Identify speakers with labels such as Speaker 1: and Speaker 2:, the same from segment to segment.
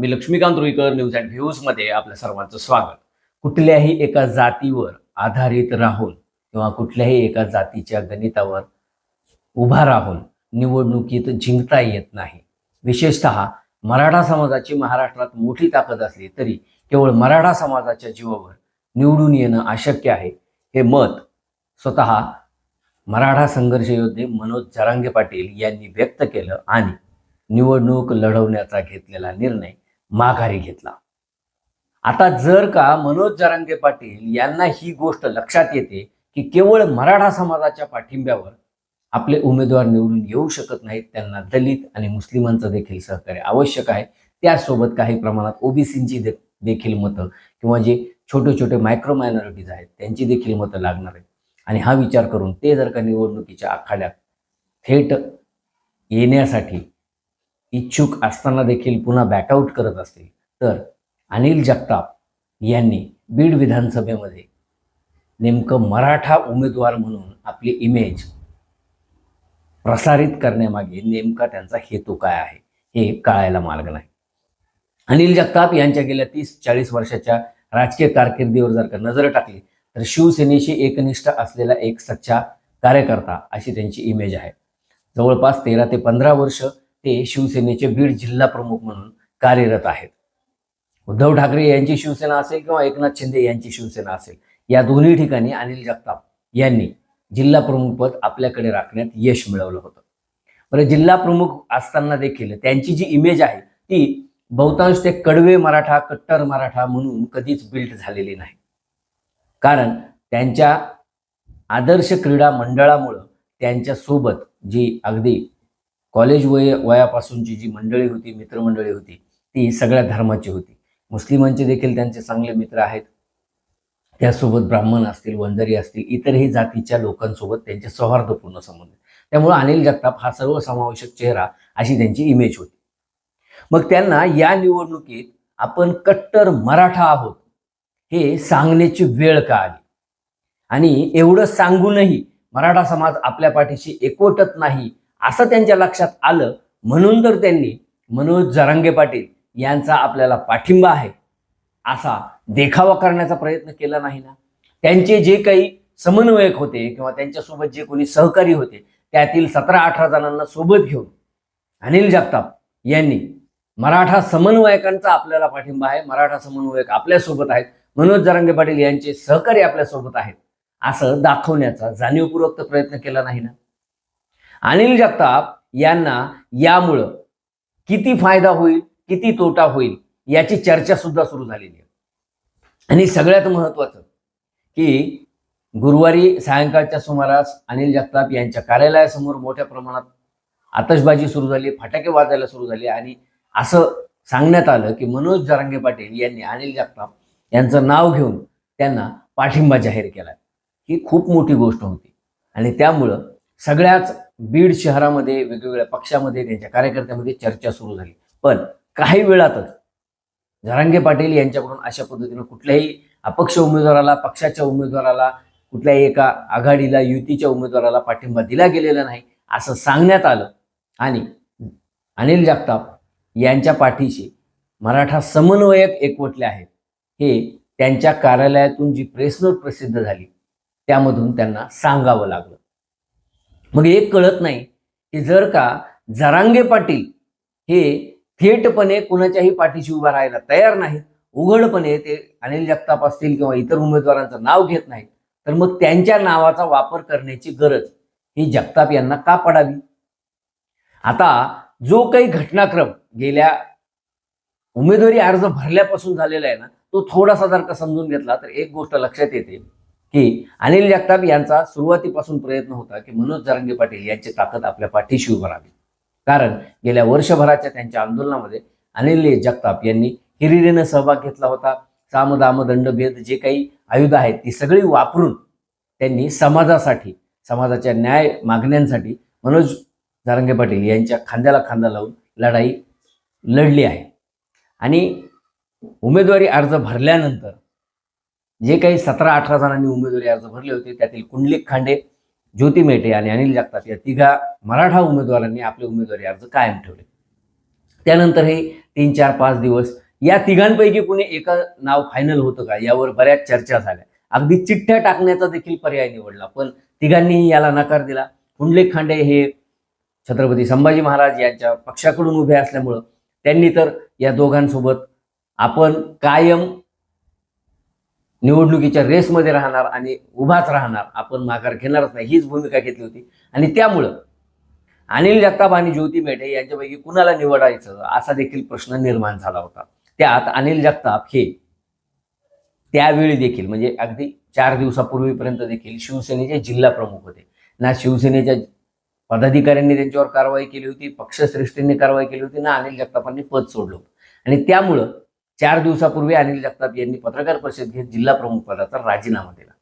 Speaker 1: Me Laxmikant Ruikar news and व्ह्यूजमध्ये आपल्या सर्वांचं स्वागत. कुठल्याही एका जातीवर आधारित राहून किंवा कुठल्याही एका जातीच्या गणितावर उभा राहून निवडणुकीत जिंकता येत नाही. विशेषत मराठा समाजाची महाराष्ट्रात मोठी ताकद असली तरी केवळ मराठा समाजाच्या जीवावर निवडून येणं अशक्य आहे. हे मत स्वतः मराठा संघर्ष योद्धे मनोज जरांगे पाटील यांनी व्यक्त केलं आणि निवडणूक लढवण्याचा घेतलेला निर्णय माघारी घेतला. आता जर का मनोज जरांगे पाटील यांना ही गोष्ट लक्षात येते की केवळ मराठा समाजाच्या पाठिंब्यावर आपले उमेदवार निवडून येऊ शकत नाहीत त्यांना दलित आणि मुस्लिमांचं देखील सहकार्य आवश्यक आहे. त्यासोबत काही प्रमाणात ओबीसींची दे देखील मतं किंवा जे छोटे छोटे मायक्रो मायनॉरिटीज आहेत त्यांची देखील मतं लागणार आहेत. आणि हा विचार करून ते जर का निवडणुकीच्या आखाड्यात थेट येण्यासाठी इच्छुक असताना देखील पुन्हा बॅकआउट करत असतील. तर अनिल जगताप यांनी बीड विधानसभेमध्ये नेमकं मराठा उमेदवार म्हणून आपली इमेज प्रसारित करण्यामागे नेमका त्यांचा हेतू काय आहे हे कळायला मार्ग नाही. अनिल जगताप यांच्या गेल्या तीस चाळीस वर्षाच्या राजकीय कारकिर्दीवर जर का नजर टाकली तर शिवसेनेशी एकनिष्ठ असलेला एक सच्चा कार्यकर्ता अशी त्यांची इमेज आहे. जवळपास तेरा ते पंधरा वर्ष ते शिवसेनेचे बीड जिल्हा प्रमुख म्हणून कार्यरत आहेत. उद्धव ठाकरे यांची शिवसेना असेल किंवा एकनाथ शिंदे यांची शिवसेना असेल या दोन्ही ठिकाणी अनिल जगताप यांनी जिल्हा प्रमुखपद आपल्याकडे राखण्यात यश मिळवलं होतं. बरं जिल्हा प्रमुख असताना देखील त्यांची जी इमेज आहे ती बहुतांश ते कडवे मराठा कट्टर मराठा म्हणून कधीच बिल्ट झालेली नाही. कारण त्यांच्या आदर्श क्रीडा मंडळामुळं त्यांच्यासोबत जी अगदी कॉलेज वय वयापासूनची जी मंडळी होती मित्रमंडळी होती ती सगळ्या धर्माची होती. मुस्लिमांचे देखील त्यांचे चांगले मित्र आहेत. त्यासोबत ब्राह्मण असतील वंजारी असतील इतरही जातीच्या लोकांसोबत त्यांचे सौहार्दपूर्ण संबंध. त्यामुळे अनिल जगताप हा सर्वसमावेशक चेहरा अशी त्यांची इमेज होती. मग त्यांना या निवडणुकीत आपण कट्टर मराठा आहोत हे सांगण्याची वेळ का आली? आणि एवढं सांगूनही मराठा समाज आपल्या पाठीशी एकवटत नाही असं त्यांच्या लक्षात आलं म्हणून तर त्यांनी मनोज जरांगे पाटील यांचा आपल्याला पाठिंबा आहे असा देखावा करण्याचा प्रयत्न केला नाही ना? त्यांचे जे काही समन्वयक होते किंवा त्यांच्यासोबत जे कोणी सहकारी होते त्यातील सतरा अठरा जणांना सोबत घेऊन अनिल जगताप यांनी मराठा समन्वयकांचा आपल्याला पाठिंबा आहे मराठा समन्वयक आपल्यासोबत आहेत मनोज जरांगे पाटील यांचे सहकारी आपल्यासोबत आहेत असं दाखवण्याचा जाणीवपूर्वक प्रयत्न केला नाही ना? अनिल जगताप यांना यामुळं किती फायदा होईल किती तोटा होईल याची चर्चा सुद्धा सुरू झालेली आहे. आणि सगळ्यात महत्वाचं की गुरुवारी सायंकाळच्या सुमारास अनिल जगताप यांच्या कार्यालयासमोर मोठ्या प्रमाणात आतषबाजी सुरू झाली फटाके वाजायला सुरू झाले आणि असं सांगण्यात आलं की मनोज जरांगे पाटील यांनी अनिल जगताप यांचं नाव घेऊन त्यांना पाठिंबा जाहीर केला. ही खूप मोठी गोष्ट होती. आणि त्यामुळं सगळ्याच बीड शहरामध्ये वेगवेगळ्या पक्षामध्ये त्यांच्या कार्यकर्त्यामध्ये चर्चा सुरू झाली. पण काही वेळातच झरांगे पाटील यांच्याकडून अशा पद्धतीनं कुठल्याही अपक्ष उमेदवाराला पक्षाच्या उमेदवाराला कुठल्याही एका आघाडीला युतीच्या उमेदवाराला पाठिंबा दिला गेलेला नाही असं सांगण्यात आलं. आणि अनिल जगताप यांच्या पाठीशी मराठा समन्वयक एकवटले आहेत. हे त्यांच्या कार्यालयातून जी प्रेस नोट प्रसिद्ध झाली त्यामधून त्यांना सांगावं लागलं. मग एक कळत नाही की जर का जरांगे पाटील हे थेटपणे कुणाच्याही पाठीशी उभा राहायला तयार नाहीत उघडपणे ते अनिल जगताप असतील किंवा इतर उमेदवारांचं नाव घेत नाहीत तर मग त्यांच्या नावाचा वापर करण्याची गरज ही जगताप यांना का पडावी? आता जो काही घटनाक्रम गेल्या उमेदवारी अर्ज भरल्यापासून झालेला आहे ना तो थोडासा जर का समजून घेतला तर एक गोष्ट लक्षात येते. की अनिल जगताप यांचा सुरुवातीपासून प्रयत्न होता की मनोज जरांगे पाटील यांची ताकद आपल्या पाठीशी उभारावी कारण गेल्या वर्षभराच्या त्यांच्या आंदोलनामध्ये अनिल जगताप यांनी हिरिरीनं सहभाग घेतला होता. साम दाम दंड भेद जे काही आयुध आहेत ती सगळी वापरून त्यांनी समाजासाठी समाजाच्या न्याय मागण्यांसाठी मनोज जारंगे पाटील यांच्या खांद्याला खांदा लावून लढाई लढली आहे. आणि उमेदवारी अर्ज भरल्यानंतर जे काही सतरा अठरा जणांनी उमेदवारी अर्ज भरले होते त्यातील कुंडलिक खांडे ज्योती मेटे आणि अनिल जगताप या तिघा मराठा उमेदवारांनी आपले उमेदवारी अर्ज कायम ठेवले. त्यानंतर हे तीन चार पाच दिवस या तिघांपैकी कुणी एका नाव फायनल होतं का यावर बऱ्याच चर्चा झाल्या. अगदी चिठ्ठ्या टाकण्याचा देखील पर्याय निवडला पण तिघांनीही याला नकार दिला. कुंडलिक खांडे हे छत्रपती संभाजी महाराज यांच्या पक्षाकडून उभे असल्यामुळं त्यांनी तर या दोघांसोबत आपण कायम निवडणुकीच्या रेसमध्ये राहणार आणि उभाच राहणार. आपण माघार घेणारच नाही. हीच भूमिका घेतली होती. आणि त्यामुळं अनिल जगताप आणि ज्योती मेढे यांच्यापैकी कुणाला निवडायचं असा देखील प्रश्न निर्माण झाला होता. त्यात अनिल जगताप हे त्यावेळी देखील म्हणजे अगदी चार दिवसापूर्वीपर्यंत देखील शिवसेनेचे जिल्हा प्रमुख होते. ना शिवसेनेच्या पदाधिकाऱ्यांनी त्यांच्यावर कारवाई केली होती पक्षश्रेष्ठींनी कारवाई केली होती ना अनिल जगतापांनी पद सोडलं होतं. आणि त्यामुळं चार दिवसापूर्वी अनिल जगताप यांनी पत्रकार परिषद घेत जिल्हा प्रमुख पदाचा राजीनामा दिला.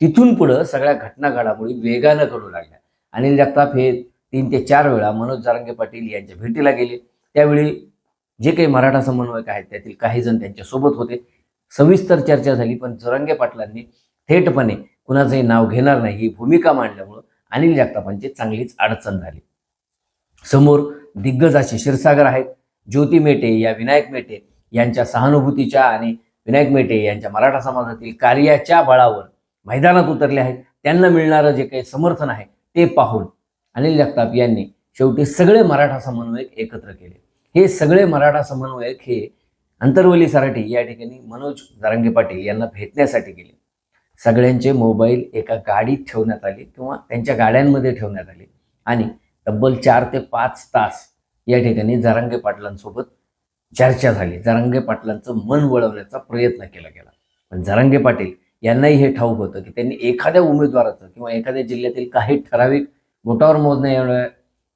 Speaker 1: तिथून पुढं सगळ्या घटना घडामोडी वेगानं घडू लागल्या. अनिल जगताप हे तीन ते चार वेळा मनोज जारंगे पाटील यांच्या भेटीला गेले. त्यावेळी जे काही मराठा समन्वयक आहेत त्यातील काही जण त्यांच्यासोबत होते. सविस्तर चर्चा झाली पण जरंगे पाटलांनी थेटपणे कुणाचंही नाव घेणार नाही ही भूमिका मांडल्यामुळं अनिल जगतापांची चांगलीच अडचण झाली. समोर दिग्गज असे क्षीरसागर आहेत. ज्योती मेटे या विनायक मेटे यांच्या सहानुभूतीच्या आणि विनायक मेटे यांच्या मराठा समाजातील कार्याच्या बळावर मैदानात उतरले आहेत. त्यांना मिळणारं जे काही समर्थन आहे ते पाहून अनिल जगताप यांनी शेवटी सगळे मराठा समन्वयक एकत्र केले. हे सगळे मराठा समन्वयक हे अंतरवली सराठी या ठिकाणी मनोज जारंगे पाटील यांना भेटण्यासाठी गेले. सगळ्यांचे मोबाईल एका गाडीत ठेवण्यात आले किंवा त्यांच्या गाड्यांमध्ये ठेवण्यात आले. आणि तब्बल चार ते पाच तास या ठिकाणी जारंगे पाटलांसोबत चर्चा झाली. जरंगे पाटलांचं मन वळवण्याचा प्रयत्न केला गेला. पण जरंगे पाटील यांनाही हे ठाऊक होतं की त्यांनी एखाद्या उमेदवाराचं किंवा एखाद्या जिल्ह्यातील काही ठराविक बोटावर मोजण्या येणाऱ्या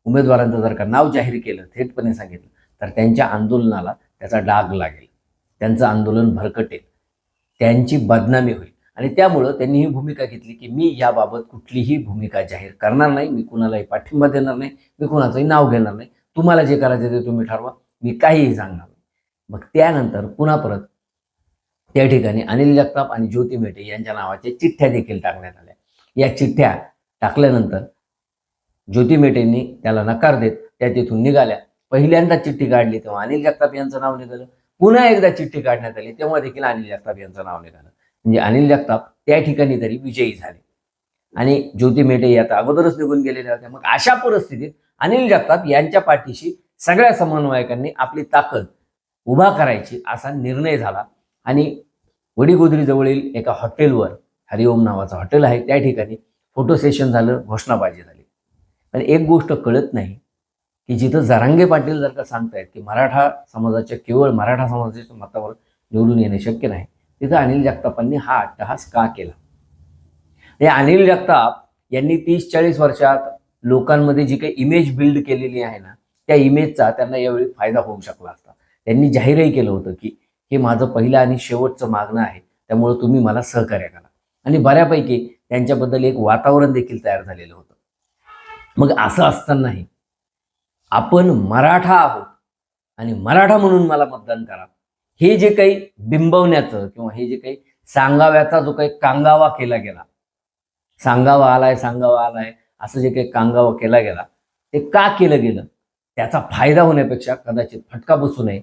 Speaker 1: उमेदवारांचं जर का नाव जाहीर केलं थेटपणे सांगितलं तर त्यांच्या आंदोलनाला त्याचा डाग लागेल. त्यांचं आंदोलन भरकटेल. त्यांची बदनामी होईल. आणि त्यामुळं त्यांनी ही भूमिका घेतली की मी याबाबत कुठलीही भूमिका जाहीर करणार नाही. मी कुणालाही पाठिंबा देणार नाही. मी कुणाचंही नाव घेणार नाही. तुम्हाला जे करायचं ते तुम्ही ठरवा. मी काहीही सांगणार मग त्यानंतर पुन्हा परत त्या ठिकाणी अनिल जगताप आणि ज्योती मेटे यांच्या नावाच्या चिठ्ठ्या देखील टाकण्यात आल्या. या चिठ्ठ्या टाकल्यानंतर ज्योती मेटेंनी त्याला नकार देत त्या तिथून निघाल्या. पहिल्यांदा चिठ्ठी काढली तेव्हा अनिल जगताप यांचं नाव निघालं. पुन्हा एकदा चिठ्ठी काढण्यात आली तेव्हा देखील अनिल जगताप यांचं नाव निघालं. म्हणजे अनिल जगताप त्या ठिकाणी तरी विजयी झाले. आणि ज्योती मेटे या तर अगोदरच निघून गेलेल्या होत्या. मग अशा परिस्थितीत अनिल जगताप यांच्या पाठीशी सगळ्या समन्वयकांनी आपली ताकद उभा करायची असा निर्णय झाला. आणि वडीगोद्री जवळील एका हॉटेलवर हरिओम नावाचं हॉटेल आहे. त्या ठिकाणी फोटो सेशन झालं घोषणाबाजी झाली. पण एक गोष्ट कळत नाही की जिथं जरांगे पाटील जर का सांगतायत की मराठा समाजाच्या केवळ मराठा समाजाच्या मतावर निवडून येणे शक्य नाही तिथं अनिल जगतापांनी हा अट्टहास का केला? हे अनिल जगताप यांनी तीस चाळीस वर्षात लोकांमध्ये जी काही इमेज बिल्ड केलेली आहे ना त्या इमेजचा त्यांना यावेळी फायदा होऊ शकला असता. त्यांनी जाहीरही केलं होतं की हे माझं पहिलं आणि शेवटचं मागणं आहे. त्यामुळं तुम्ही मला सहकार्य करा. आणि बऱ्यापैकी त्यांच्याबद्दल एक वातावरण देखील तयार झालेलं होतं. मग असं असतानाही आपण मराठा आहोत आणि मराठा म्हणून मला मतदान करा. हे जे काही बिंबवण्याचं किंवा हे जे काही सांगाव्याचा जो काही कांगावा केला गेला सांगावा आलाय सांगावा आलाय असं जे काही कांगावा केला गेला ते का केलं गेलं? त्याचा फायदा होण्यापेक्षा कदाचित फटका बसू नये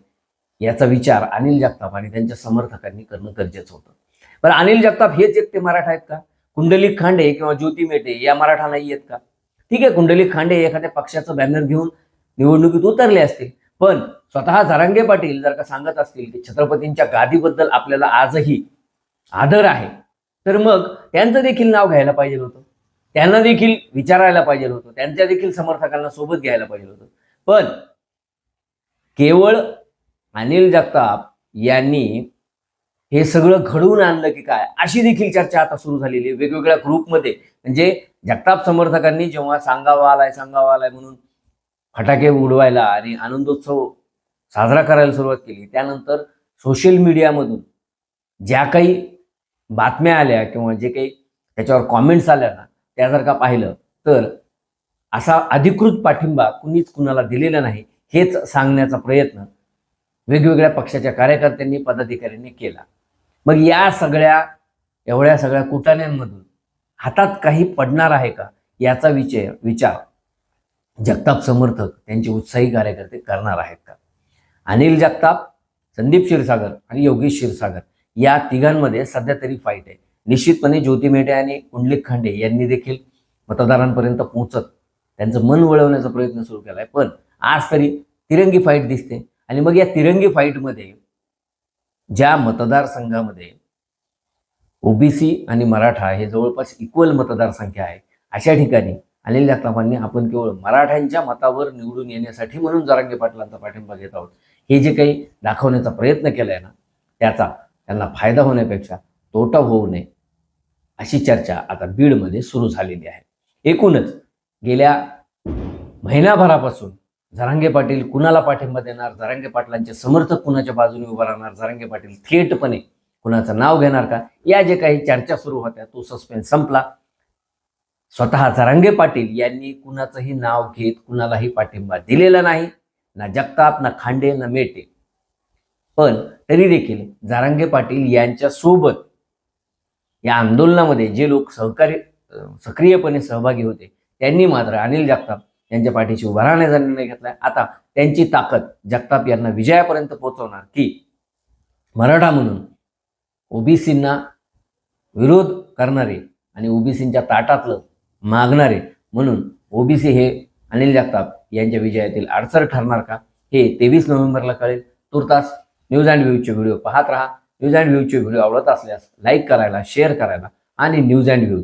Speaker 1: याचा विचार अनिल जगताप आणि त्यांच्या समर्थकांनी करणं गरजेचं होतं. पण अनिल जगताप हेच एकटे मराठा आहेत का? कुंडलिक खांडे किंवा ज्योती मेटे या मराठा नाही आहेत का? ठीक आहे कुंडलिक खांडे एखाद्या पक्षाचं बॅनर घेऊन निवडणुकीत उतरले असतील. पण स्वतः जरांगे पाटील जर का सांगत असतील की छत्रपतींच्या गादीबद्दल आपल्याला आजही आदर आहे तर मग त्यांचं देखील नाव घ्यायला पाहिजे होतं. त्यांना देखील विचारायला पाहिजे होतं. त्यांच्या देखील समर्थकांना सोबत घ्यायला पाहिजे होतं. पण केवळ अनिल जगताप यांनी हे सगळं घडवून आणलं की काय? अशी देखील चर्चा आता सुरू झालेली आहे वेगवेगळ्या ग्रुपमध्ये म्हणजे जगताप समर्थकांनी जेव्हा सांगावा आलाय सांगावा आलाय म्हणून फटाके उडवायला आणि आनंदोत्सव साजरा करायला सुरुवात केली त्यानंतर सोशल मीडियामधून ज्या काही बातम्या आल्या किंवा जे काही त्याच्यावर कॉमेंट्स आल्या ना त्या जर का पाहिलं तर असा अधिकृत पाठिंबा कुणीच कुणाला दिलेला नाही हेच सांगण्याचा प्रयत्न वेगवेगळ्या पक्षाच्या कार्यकर्त्यांनी पदाधिकाऱ्यांनी केला. मग या सगळ्या एवढ्या सगळ्या कुटाण्यांमधून हातात काही पडणार आहे का याचा विचार विचार जगताप समर्थक त्यांचे उत्साही कार्यकर्ते करणार आहेत का? अनिल जगताप संदीप क्षीरसागर आणि योगेश क्षीरसागर या तिघांमध्ये सध्या तरी फाईट आहे. निश्चितपणे ज्योती मेटे आणि कुंडलिक खांडे यांनी देखील मतदारांपर्यंत पोहोचत त्यांचं मन वळवण्याचा प्रयत्न सुरू केला आहे पण आज तरी तिरंगी फाईट दिसते. आणि मग या तिरंगी फाईटमध्ये ज्या मतदारसंघामध्ये ओबीसी आणि मराठा हे जवळपास इक्वल मतदारसंख्या आहे अशा ठिकाणी आलेल्या जगतापांनी आपण केवळ मराठ्यांच्या मतावर निवडून येण्यासाठी म्हणून जरांगे पाटलांचा पाठिंबा घेत आहोत. हे जे काही दाखवण्याचा प्रयत्न केला आहे ना त्याचा त्यांना फायदा होण्यापेक्षा तोटा होऊ नये अशी चर्चा आता बीडमध्ये सुरू झालेली आहे. एकूणच गेल्या महिनाभरापासून झरांगे पाटील कुणाला पाठिंबा देणार झरांगे पाटलांचे समर्थक कुणाच्या बाजूने उभा राहणार जरांगे पाटील थेटपणे कुणाचं नाव घेणार का? या जे काही चर्चा सुरू होत्या तो सस्पेन्स संपला. स्वतः झरांगे पाटील यांनी कुणाचंही नाव घेत कुणालाही पाठिंबा दिलेला नाही. ना जगताप ना खांडे ना मेटे. पण तरी देखील जारांगे पाटील यांच्या सोबत या आंदोलनामध्ये जे लोक सहकारी सक्रियपणे सहभागी होते त्यांनी मात्र अनिल जगताप यांच्या पाठीशी उभा राहण्याचा निर्णय घेतलाय. आता त्यांची ताकद जगताप यांना विजयापर्यंत पोहोचवणार की मराठा म्हणून ओबीसींना विरोध करणारे आणि ओबीसींच्या ताटातलं मागणारे म्हणून ओबीसी हे अनिल जगताप यांच्या विजयातील अडचण ठरणार का? हे तेवीस नोव्हेंबरला कळेल. तुर्तास न्यूज अँड व्ह्यूचे व्हिडिओ पाहत राहा. न्यूज अँड व्ह्यूचे व्हिडिओ आवडत असल्यास लाईक करायला शेअर करायला आणि न्यूज अँड व्ह्यूज